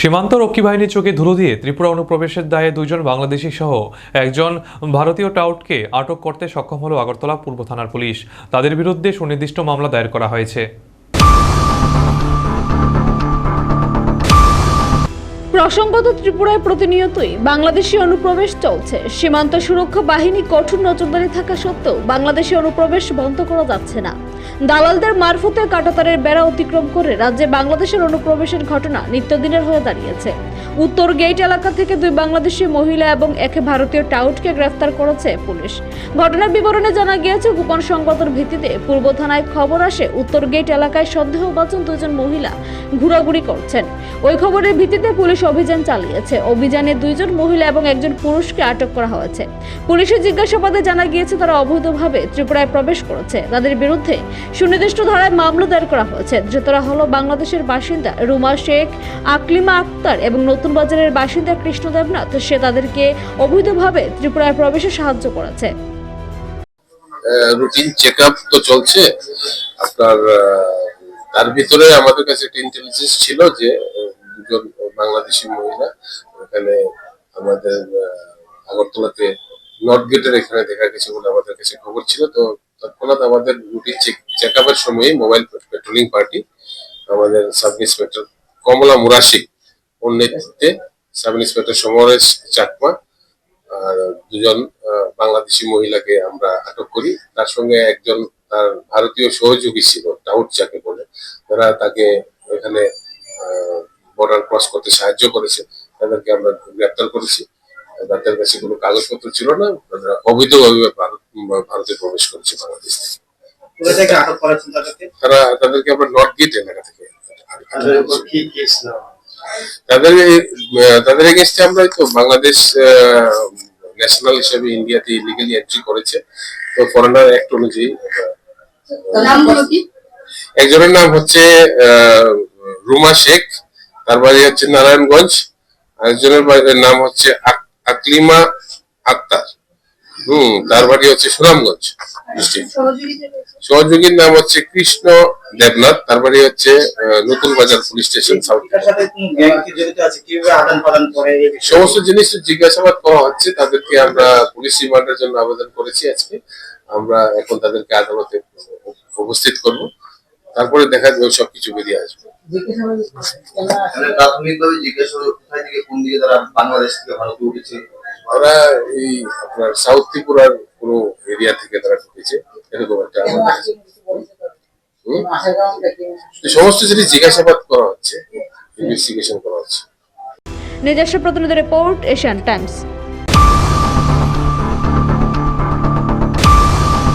সীমান্ত রক্ষী বাহিনীর চোখে ধুলো দিয়ে ত্রিপুরা অনুপ্রবেশের দায়ে দুজন বাংলাদেশি সহ একজন ভারতীয় টাউটকে আটক করতে সক্ষম হল আগরতলা পূর্ব থানার পুলিশ। তাদের বিরুদ্ধে সুনির্দিষ্ট মামলা দায়ের করা হয়েছে। প্রসঙ্গত ত্রিপুরায় প্রতিনিয়তই বাংলাদেশি অনুপ্রবেশ চলছে। সীমান্ত সুরক্ষা বাহিনী কঠোর নজরদারি থাকা সত্ত্বেও বাংলাদেশি অনুপ্রবেশ বন্ধ করা যাচ্ছে না। দালালদের মারফতে কাটাতারের বেড়া অতিক্রম করে রাজ্যে বাংলাদেশের অনুপ্রবেশের ঘটনা নিত্যদিনের হয়ে দাঁড়িয়েছে। উত্তর গেট এলাকা থেকে দুই বাংলাদেশি মহিলা এবং এক ভারতীয় টাউটকে গ্রেফতার করেছে পুলিশ। ঘটনার বিবরণে জানা গিয়েছে, গোপন সংবাদের ভিত্তিতে পূর্ব থানায় খবর আসে, উত্তর গেট এলাকায় সন্দেহভাজন দুজন মহিলা ঘোরাঘুরি করছেন। ওই খবরের ভিত্তিতে পুলিশ অভিযান চালিয়েছে। অভিযানে দুইজন মহিলা এবং একজন পুরুষকে আটক করা হয়েছে। পুলিশের জিজ্ঞাসাবাদে জানা গিয়েছে, তারা অবৈধভাবে ত্রিপুরায় প্রবেশ করেছে। তাদের বিরুদ্ধে সুনির্দিষ্ট ধারায় মামলা দায়ের করা হয়েছে। ধৃতরা হলো বাংলাদেশের বাসিন্দা রুমা শেখ, আকলিমা আক্তার এবং নতুন বাজারের বাসিন্দা কৃষ্ণ দেবনাথ, সে তাদেরকে অবৈধভাবে ত্রিপুরায় প্রবেশে সাহায্য করেছে। রুটিন চেক তো চলছে। আপনার তার ভিতরে আমাদের কাছে একটা ইন্টেলিজেন্স ছিল যে দুজন বাংলাদেশি মহিলা এখানে আমাদের আগরতলাতে নর্থ গেটের এখানে দেখা গেছে বলে আমাদের কাছে খবর ছিল। তো তৎক্ষণাৎ আমাদের রুটিন চেক আপের সময় মোবাইল পেট্রোলিং পার্টি আমাদের সাব ইন্সপেক্টর কমলা মুরাশি ওর নেতৃত্বে সাব ইন্সপেক্টর সমরেশ চাকমা আর দুজন আহ, বাংলাদেশি মহিলাকে আমরা আটক করি। তার সঙ্গে একজন তার ভারতীয় সহযোগী ছিল টাউট যাকে বলে তারা তাকে এখানে বর্ডার ক্রস করতে সাহায্য করেছে। তাদেরকে আমরা গ্রেপ্তার করেছি। তাদের কাছে কোনো কাগজপত্র ছিল না। তারা অবৈধভাবে ভারত ভারতে প্রবেশ করেছে বাংলাদেশ থেকে। তারা তাদেরকে আমরা নর্থ গেট এলাকা থেকে আটক তাদের? তাদের এগেনস্টে আমরা তো বাংলাদেশ ন্যাশনাল হিসেবে ইন্ডিয়াতে ইলিগালি এন্ট্রি করেছে। তো ফরেনার অ্যাক্ট অনুযায়ী একজনের নাম হচ্ছে রুমা শেখ তার বাড়ি হচ্ছে নারায়ণগঞ্জ। আরেকজনের বাড়ির নাম হচ্ছে আকলিমা আক্তার। হম, তার বাড়ি হচ্ছে সুনামগঞ্জ সহযোগীর নাম হচ্ছে কৃষ্ণ দেবনাথ, তার বাড়ি হচ্ছে নতুন বাজার পুলিশ স্টেশন? সমস্ত জিনিস জিজ্ঞাসাবাদ করা হচ্ছে, তাদেরকে আমরা পুলিশ রিমান্ডের জন্য আবেদন করেছি আজকে। আমরা এখন তাদেরকে আদালতে উপস্থিত করব। তারপরে দেখা যাবে সবকিছু বেরিয়ে আসবে। প্রাথমিকভাবে জিজ্ঞাসা কোন দিকে তারা বাংলাদেশ থেকে ভারতে উঠেছে? ওরা এই আপনার সাউথ ত্রিপুরার পুরো এরিয়া থেকে তারা ঢুকেছে। এরকম একটা আমার কাছে। সমস্ত জিনিস জিজ্ঞাসাবাদ করা হচ্ছে ইনভেস্টিগেশন করা হচ্ছে। নিজস্ব প্রতিনিধি রিপোর্ট এশিয়ান টাইমস